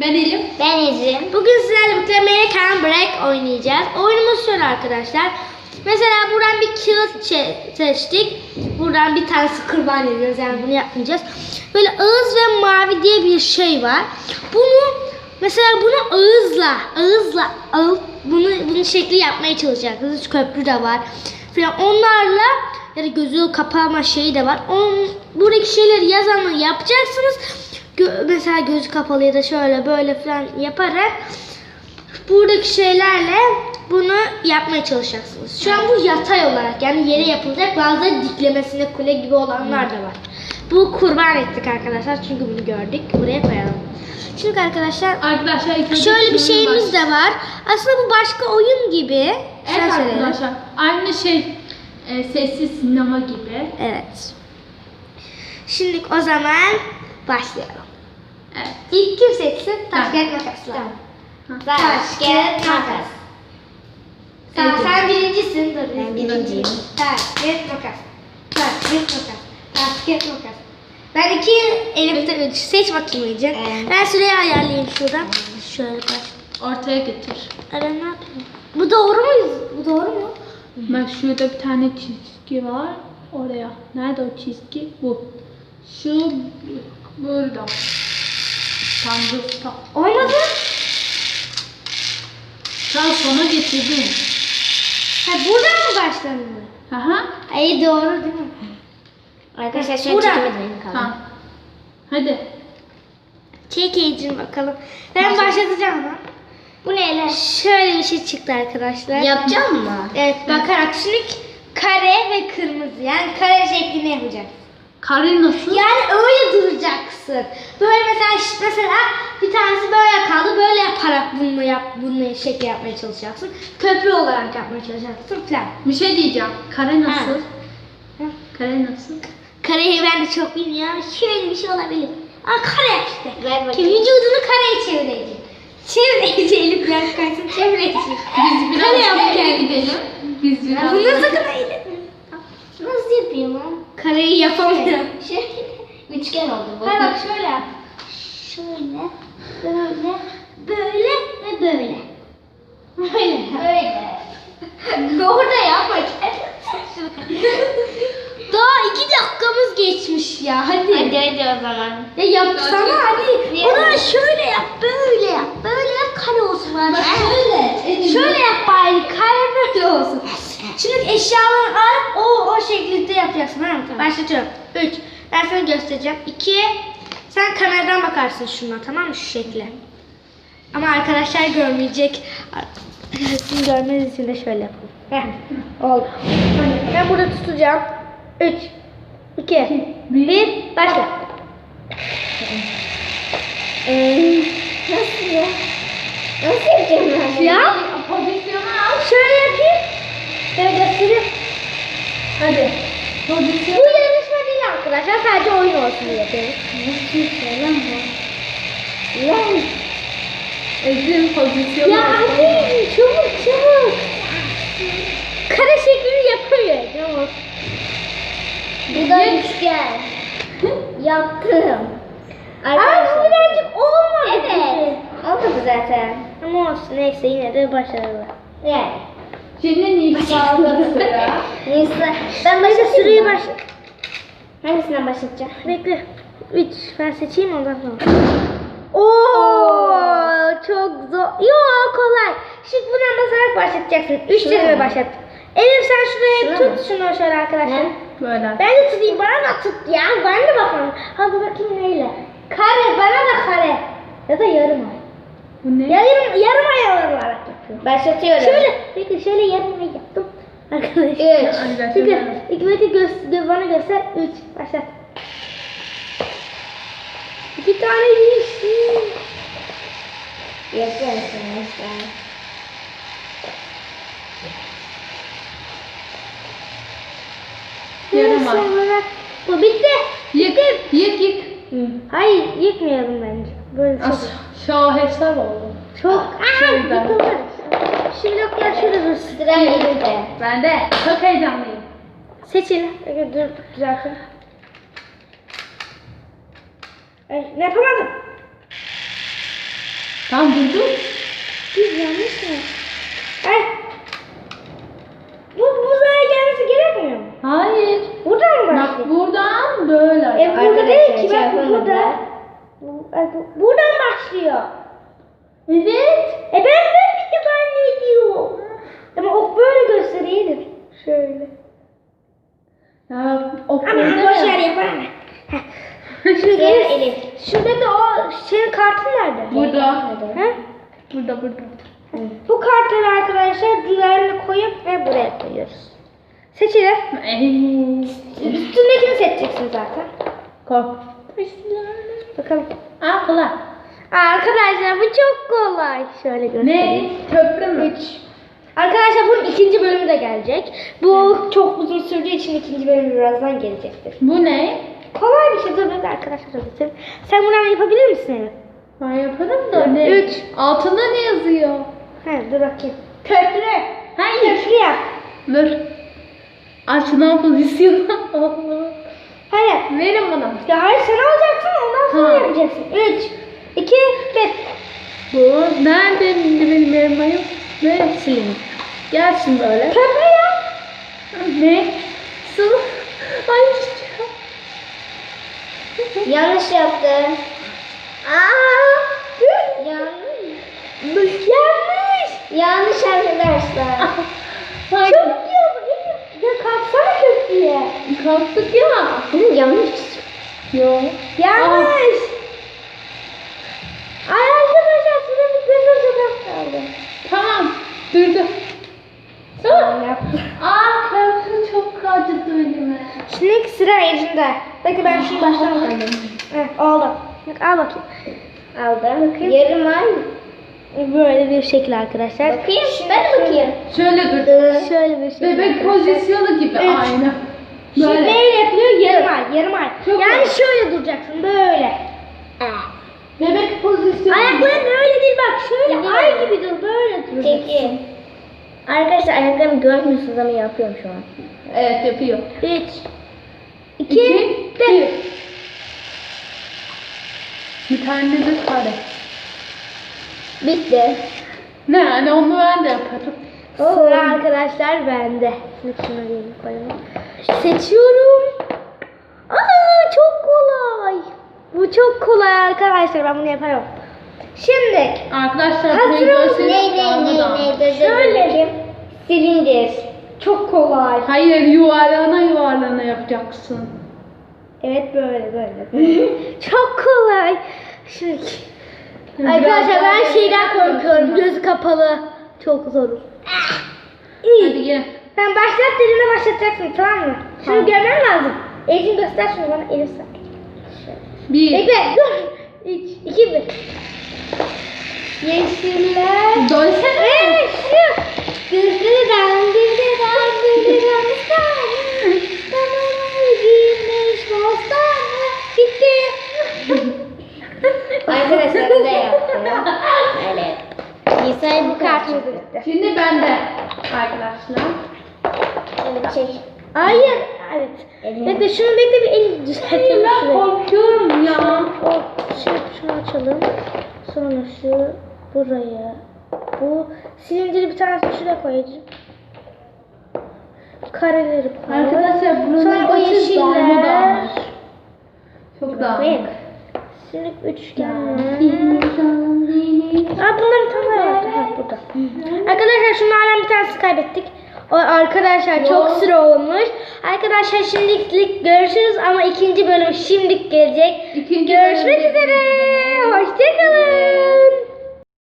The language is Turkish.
Ben Elif. Ben Ecrin. Bugün sizlerle birlikte American Break oynayacağız. Oyunumuz şöyle arkadaşlar. Mesela buradan bir kağıt seçtik. Buradan bir tanesi kurban ediyoruz. Yani bunu yapmayacağız. Böyle ağız ve mavi diye bir şey var. Bunu mesela bunu ağızla, ağızla alıp bunu bunun şekli yapmaya çalışacaksınız. Köprü de var. Falan onlarla ya da gözü kapama şeyi de var. On, buradaki şeyleri yazanı yapacaksınız. Gö- mesela gözü kapalı ya da şöyle böyle falan yaparak buradaki şeylerle bunu yapmaya çalışacaksınız. Şu an bu yatay olarak yani yere yapılacak bazıları diklemesine kule gibi olanlar da var. Bu kurban ettik arkadaşlar çünkü bunu gördük. Buraya koyalım. Şimdi arkadaşlar Arkadaşlar şöyle bir şeyimiz de var. Aslında bu başka oyun gibi. Evet Sen arkadaşlar. Aynı şey e, sessiz sinema gibi. Evet. Şimdi o zaman başlayalım. Evet. İlk kim seçsin? Taş kağıt makasla. Ha. Taş kağıt makas. Sen, Evet. sen birincisin. Dur. Ben birinciyim. Taş kağıt makas. Taş kağıt makas. Taş kağıt makas. Ben iki, Elif'te üç. Seç bakayım iyice. Evet. Ben süreyi ayarlayayım şuradan. Şöyle baş. Ortaya getir. Ara ne yapayım? Bu doğru mu? Bu doğru mu? Bak şurada bir tane çizgi var. Oraya. Nerede o çizgi? Bu. Şu burada. Tam burada. Olmadı. Tam sona getirdim. Ha buradan mı başlanıyor? Aha. Ay doğru değil mi? Arkadaşlar şu an çekemedim kaldı. Tamam. Hadi. Çek Ecrin bakalım. Ben Başla. başlatacağım ama. Bu ne lan? Şöyle bir şey çıktı arkadaşlar. Yapacağım mı? Evet bakarak şimdi kare ve kırmızı yani kare şeklini yapacağız. Kare nasıl? Yani öyle duracaksın. Böyle mesela mesela bir tanesi böyle kaldı böyle yaparak bunu yap bunu şekil yapmaya çalışacaksın. Köprü olarak yapmaya çalışacaksın falan. Bir şey diyeceğim. Kare nasıl? Ha. Kare nasıl? Kareyi ben de çok bilmiyorum. Şöyle bir şey olabilir. Aa kare işte. Ver bakayım. vücudunu kareye çevireceğim. Çevireceğim. Elif biraz kaysın çevireceğim. Biz biraz Kare yap gidelim. Biz biraz Bu nasıl kareydi? Nasıl yapayım lan? Kareyi yapamıyorum. Şöyle. Üçgen oldu bu. Hayır bak şöyle yap. Şöyle, böyle, böyle ve böyle. Böyle. Böyle. Orada yapma. Daha iki dakikamız geçmiş ya. Hadi. Hadi hadi o zaman. Ya yapsana Hadi. O zaman şöyle yap, böyle yap. Böyle yap kare olsun. Bak şöyle. Şöyle yap bari kare böyle olsun. Şimdi eşyalarını alıp o o şekilde yapacaksın. Tamam mı? Başlatıyorum. 3. Ben sana göstereceğim. 2. Sen kameradan bakarsın şuna tamam mı? Şu şekle. Ama arkadaşlar görmeyecek. Sizin görmeniz için de şöyle yapalım. Heh. Oldu. Ben burada tutacağım. 3. 2. 1. Başla. Ee, Nasıl ya? Nasıl yapacağım ben? ya Pozisyonu al. şöyle yapayım. Şöyle göstereyim. Hadi. Bu Pozisyon. yarışma değil arkadaşlar. Sadece oyun olsun diye yapıyoruz. Lan. Ezin pozisyonu Ya al. hadi çabuk çabuk. Kare şeklini yapamıyor. Tamam. Bu da üçgen. Yaptım. Ama bu birazcık olmadı. Evet. Olmadı zaten. Ama olsun neyse yine de başarılı. Yani. Şimdi Nisa'da sıra. Neyse. Ben başlatayım süreyi mı? başla. Hangisinden başlatacağım? Bekle. 3. Ben seçeyim ondan sonra. Oo, çok zor. Yo kolay. Şimdi buna basarak başlatacaksın. 3 Şuraya kelime mı? başlat. Elif sen şuraya Şuraya tut şunu şöyle arkadaşlar. Ne? Böyle. Ben de tutayım bana da tut ya. Ben de bakalım. Hadi bakayım neyle. Kare bana da kare. Ya da yarım ay. Bu ne? Yarım, yarım ay yapıyorum. Başlatıyorum. Şöyle, peki şöyle yarım ay yaptım. Arkadaşlar. Üç. Arkadaşlar. Çünkü hikmeti göz, gö- bana göster. Üç. Başlat. İki tane yeşil. Yapıyorum arkadaşlar. Yarım ay. Bu bitti. Yık, yık, yık. Hayır yıkmayalım bence. Böyle çok. As şaheser oldu. Çok. Ha, Aa, şuradan. yıkılır. Bloklar şurada dursun. Sıra. Ben de çok heyecanlıyım. Seçelim. Peki dur düzelsin. Ay, ne yapamadım? Tamam dur dur. Biz yanlış mı? Ay. Bu buzağa gelmesi gerekmiyor mu? Hayır. Buradan mı Bak başlıyor? buradan böyle. E burada değil ki bak Arkadaşlar, bu burada. çarpamadılar. Bu- ay, bu- Buradan başlıyor. Evet. E ben zannediyorum. Ama ok böyle gösteriyordur. Şöyle. Ya o Ama boş yer yapamam. Şurada. Şurada da o senin kartın nerede? Burada. Ha? Burada burada. Bu kartları arkadaşlar diğerine koyup ve buraya koyuyoruz. Seçelim. Ey. Üstündekini seçeceksin zaten. Kork. Bakalım. Aa kolay. Arkadaşlar bu çok kolay. Şöyle göstereyim. Ne? Köprü mü? Üç. Arkadaşlar bunun ikinci bölümü de gelecek. Bu çok uzun sürdüğü için ikinci bölümü birazdan gelecektir. Bu ne? Kolay bir şey. Dur ben de arkadaşlar göstereyim. Sen buradan yapabilir misin Elif? Ben yaparım da ne? Üç. Altında ne yazıyor? He dur bakayım. Köprü. Hayır. Köprü yap. Dur. Açılan pozisyonu. Allah. Hadi. Verin bana. Ya hayır sen alacaksın ondan sonra Ha. yapacaksın. Üç, iki, bir. Bu nerede benim elmayım? Ve silin. Gelsin böyle. Köprü yap. Ne? Su. Ay. Yanlış yaptın. Aa. Yanlış. Yanlış. Yanlış arkadaşlar. Hayır. Çok. Elif. Ya kalksana köprüye. Kalktık ya. Hı, yanlış. Yok. Yanlış. Ay arkadaşlar size bir çok kaldı. Tamam. Durdu. Aa köprü çok acıdı elime. Şimdi sıra Ece'nde. Bekle ben şunu baştan alayım. Heh, oldu. Bak al bakayım. Aldım. Bakayım. Yarım ay. Böyle bir şekil arkadaşlar. Bakayım. Ben bakayım. Şöyle dur. Şöyle bir şekil. Bebek arkadaşlar. pozisyonu gibi Evet. aynı. Şimdi Böyle. neyle yapılıyor? Yarım ay, yarım ay. Çok yani iyi. şöyle duracaksın, böyle. Bebek pozisyonu. Ayakların öyle değil bak, şöyle ay gibi dur, böyle duracaksın. Peki. Arkadaşlar ayaklarımı görmüyorsunuz ama yapıyorum şu an. Evet yapıyor. Üç, iki, İki, bir. bir. Bir tane de kare. Bitti. Ne yani onu ben de yaparım. Sıra arkadaşlar bende. Şimdi şuna gelin koyalım. Seçiyorum. Aa çok kolay. Bu çok kolay arkadaşlar. Ben bunu yaparım. Şimdi Arkadaşlar Hazır görseniz Ne ne ne ne Şöyle. Silindir. çok kolay. Hayır yuvarlana yuvarlana yapacaksın. Evet böyle böyle. çok kolay. Şimdi Arkadaşlar ben şeyden korkuyorum. Gözü kapalı. Çok zor. Hadi İyi. gel. Sen başlat dediğinde başlatacaksın tamam mı? Şunu Tamam. görmen lazım. Elini göster şunu bana. Elini sen. Bir. Bekle dur. Üç, iki, bir. Yeşiller. Dönsene. Evet şu. Gırgırdan gırgırdan gırgırdan ıstan. Tamam giymiş bostanı. Bitti. Arkadaşlar da yaptım. Evet. İsa'yı bu Kartımız kartı. bitti. Şimdi bende arkadaşlar. Evet, çek. Hayır. Evet. Bekle şunu bekle bir Hayır düzeltelim. ben şuraya. korkuyorum ya. O şu şunu açalım. Sonra şu buraya. Bu silindiri bir tanesini şuraya koyacağım. Kareleri koy. Arkadaşlar buranın Sonra o yeşiller. Çok dağınık. Şimdi üçgenler. Aa bunların tam var. Ha, burada. Arkadaşlar şunlardan bir tanesini kaybettik. O arkadaşlar çok sıra olmuş. Arkadaşlar şimdilik görüşürüz ama ikinci bölüm şimdilik gelecek. İkinci Görüşmek bölümde- üzere. Hoşçakalın.